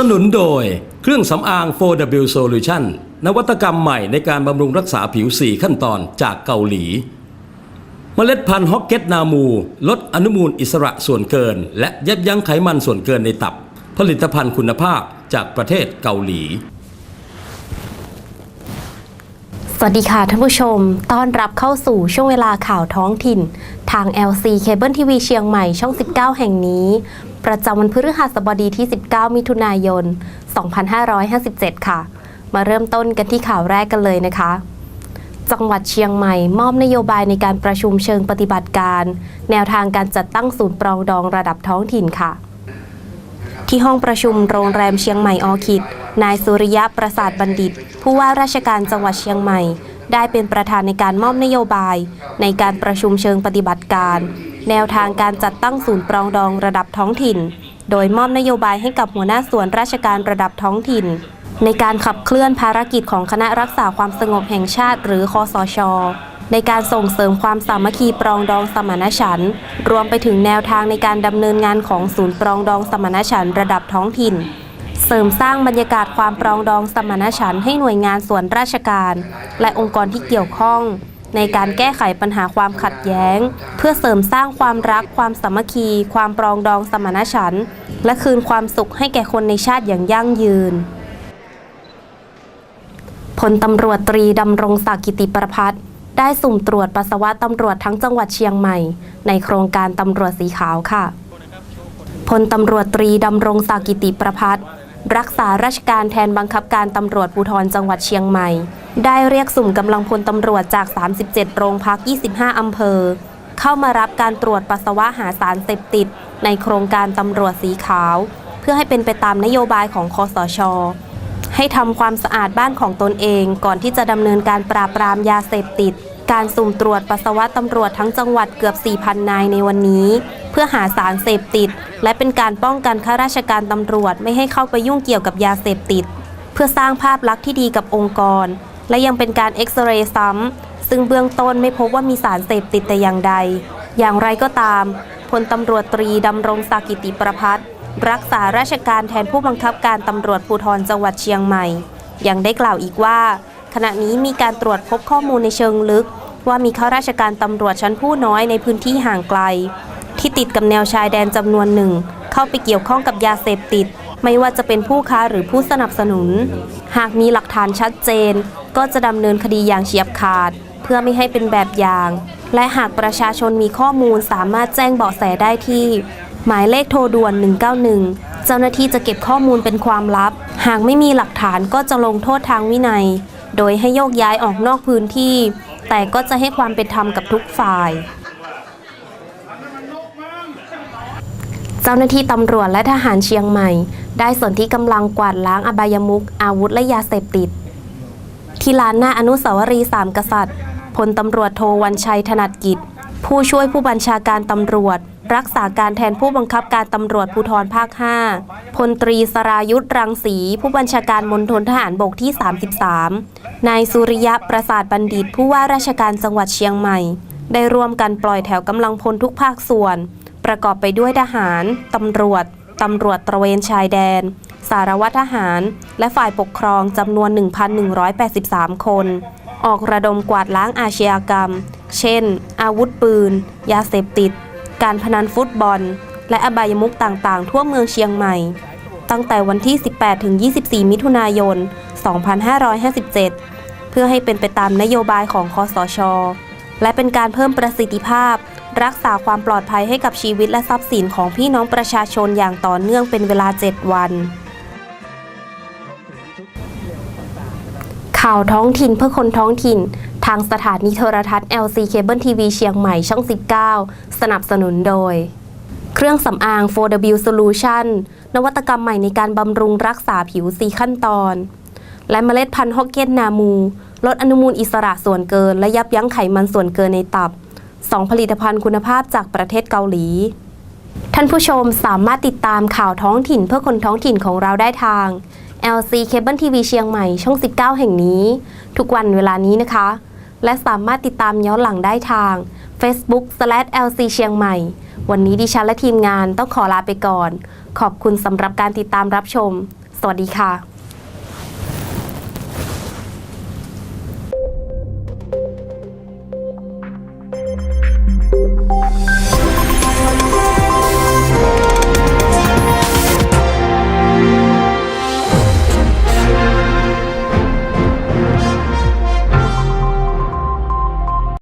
สนุนโดยเครื่องสำอาง 4W Solution นวัตกรรมใหม่ในการบำรุงรักษาผิว 4 ขั้นตอนจากเกาหลี เมล็ดพันธุ์ฮอกเก็ตนามู ลดอนุมูลอิสระส่วนเกิน และยับยั้งไขมันส่วนเกินในตับ ผลิตภัณฑ์คุณภาพจากประเทศเกาหลี สวัสดีค่ะท่านผู้ชม ต้อนรับเข้าสู่ช่วงเวลาข่าวท้องถิ่น ทาง LC Cable TV เชียงใหม่ช่อง 19 แห่งนี้ ประจำวันพฤหัสบดีที่ 19 มิถุนายน 2557 ค่ะ มาเริ่มต้นกันที่ข่าวแรกกันเลยนะคะ จังหวัดเชียงใหม่มอบนโยบายในการประชุมเชิงปฏิบัติการ แนวทางการจัดตั้งศูนย์ปรองดองระดับท้องถิ่นค่ะ ที่ห้องประชุมโรงแรมเชียงใหม่ออคิด นายสุริยะประสาทบัณฑิต ผู้ว่าราชการจังหวัดเชียงใหม่ ได้เป็นประธานในการมอบนโยบาย ในการประชุมเชิงปฏิบัติการ แนวทางการจัดตั้งศูนย์ปรองดองระดับท้องถิ่น โดยมอบนโยบายให้กับหัวหน้าส่วนราชการระดับท้องถิ่น ในการขับเคลื่อนภารกิจของคณะรักษาความสงบแห่งชาติ หรือคอสช ในการส่งเสริมความสามัคคีปรองดองสมานฉันท์รวมไปถึงแนวทางในการดำเนินงานของศูนย์ปรองดองสมานฉันท์ระดับท้องถิ่น เสริมสร้างบรรยากาศความปรองดองสมานฉันท์ให้หน่วยงานส่วนราชการ และองค์กรที่เกี่ยวข้อง ในการแก้ไขปัญหาความขัดแย้ง เพื่อเสริมสร้างความรัก ความสามัคคี ความปรองดองสมานฉันท์และคืนความสุขให้แก่คนในชาติอย่างยั่งยืนพลตำรวจตรีดำรงศักดิ์กิติประพัฒน์ ได้สุ่มตรวจปัสสาวะตำรวจทั้งจังหวัดเชียงใหม่ ในโครงการตำรวจสีขาวค่ะพลตำรวจตรีดำรงศักดิ์กิติประพัฒน์รักษาราชการแทนบังคับการตำรวจภูธรจังหวัดเชียงใหม่ ได้เรียกสุ่มกำลังพลตำรวจจาก 37 โรงพัก 25 อำเภอ เข้ามารับการตรวจปัสสาวะหาสารเสพติด ในโครงการตำรวจสีขาว เพื่อให้เป็นไปตามนโยบายของคอสช ให้ทำความสะอาดบ้านของตนเอง ก่อนที่จะดำเนินการปราบปรามยาเสพติด การสุ่มตรวจปัสสาวะตำรวจทั้งจังหวัดเกือบ 4,000 นายในวันนี้ เพื่อหาสารเสพติด และเป็นการป้องกันข้าราชการตำรวจไม่ให้เข้าไปยุ่งเกี่ยวกับยาเสพติด เพื่อสร้างภาพลักษณ์ที่ดีกับองค์กร และยังเป็นการเอ็กซเรย์ซ้ำซึ่งเบื้องต้นไม่พบว่ามีสารเสพติดแต่อย่างใด อย่างไรก็ตามพลตำรวจตรีดำรงศักดิ์กิติประพัฒน์ รักษาราชการแทนผู้บังคับการตำรวจภูธรจังหวัดเชียงใหม่ ยังได้กล่าวอีกว่า ขณะนี้มีการตรวจพบข้อมูลในเชิงลึก ว่ามีข้าราชการตำรวจชั้นผู้น้อยในพื้นที่ห่างไกล ที่ติดกับแนวชายแดนจำนวนหนึ่ง เข้าไปเกี่ยวข้องกับยาเสพติด ไม่ว่าจะเป็นผู้ค้าหรือผู้สนับสนุน หากมีหลักฐานชัดเจน ก็จะดำเนินคดีอย่างเฉียบขาด เพื่อไม่ให้เป็นแบบอย่าง และหากประชาชนมีข้อมูลสามารถแจ้งเบาะแสได้ที่ หมายเลขโทรด่วน 191 เจ้าหน้าที่จะเก็บข้อมูลเป็นความลับ หากไม่มีหลักฐานก็จะลงโทษทางวินัย โดยให้โยกย้ายออกนอกพื้นที่ แต่ก็จะให้ความเป็นธรรมกับทุกฝ่าย เจ้าหน้าที่ตำรวจและทหารเชียงใหม่ ได้ส่วนที่กำลังกวาดล้างอบายมุขอาวุธและยาเสพติด ที่ลานหน้าอนุสาวรีย์สามกษัตริย์พลตำรวจโทวันชัยถนัดกิจ ผู้ช่วยผู้บัญชาการตำรวจ รักษาการแทนผู้บังคับการตำรวจภูธรภาค 5 พลตรีสรายุทธ์รังสี ผู้บัญชาการมณฑลทหารบกที่ 33 นายสุริยะประสาทบัณฑิต ผู้ว่าราชการจังหวัดเชียงใหม่ ได้ร่วมกันปล่อยแถวกำลังพลทุกภาคส่วน ประกอบไปด้วยทหาร ตำรวจ ตำรวจตระเวนชายแดน สารวัตรทหาร และฝ่ายปกครองจำนวน 1,183 คน ออกระดมกวาดล้างอาชญากรรม เช่น อาวุธปืน ยาเสพติด การพนันฟุตบอล และอบายมุขต่างๆ ทั่วเมืองเชียงใหม่ ตั้งแต่วันที่ 18 ถึง 24 มิถุนายน 2557 เพื่อให้เป็นไปตามนโยบายของคอสช และเป็นการเพิ่มประสิทธิภาพ รักษาความปลอดภัยให้กับชีวิตและทรัพย์สินของพี่น้องประชาชนอย่างต่อเนื่องเป็นเวลา 7 วันข่าวท้องถิ่นเพื่อคนท้องถิ่น ทางสถานีโทรทัศน์ LC Cable TV เชียงใหม่ช่อง 19 สนับสนุนโดย เครื่องสำอาง 4W Solution นวัตกรรมใหม่ในการบำรุงรักษาผิว 4 ขั้นตอน และเมล็ดพันธุ์ฮอกเก็ตนามู ลดอนุมูลอิสระส่วนเกิน และยับยั้งไขมันส่วนเกินในตับ 2 ผลิตภัณฑ์คุณภาพจากประเทศเกาหลี ท่านผู้ชมสามารถติดตามข่าวท้องถิ่นเพื่อคนท้องถิ่นของเราได้ทาง LC Cable TV เชียงใหม่ช่อง 19 แห่งนี้ ทุกวันเวลานี้นะคะ และสามารถติดตามย้อนหลังได้ทาง Facebook/LC เชียงใหม่ วันนี้ดิฉันและทีมงานต้องขอลาไปก่อน ขอบคุณสำหรับการติดตามรับชม สวัสดีค่ะ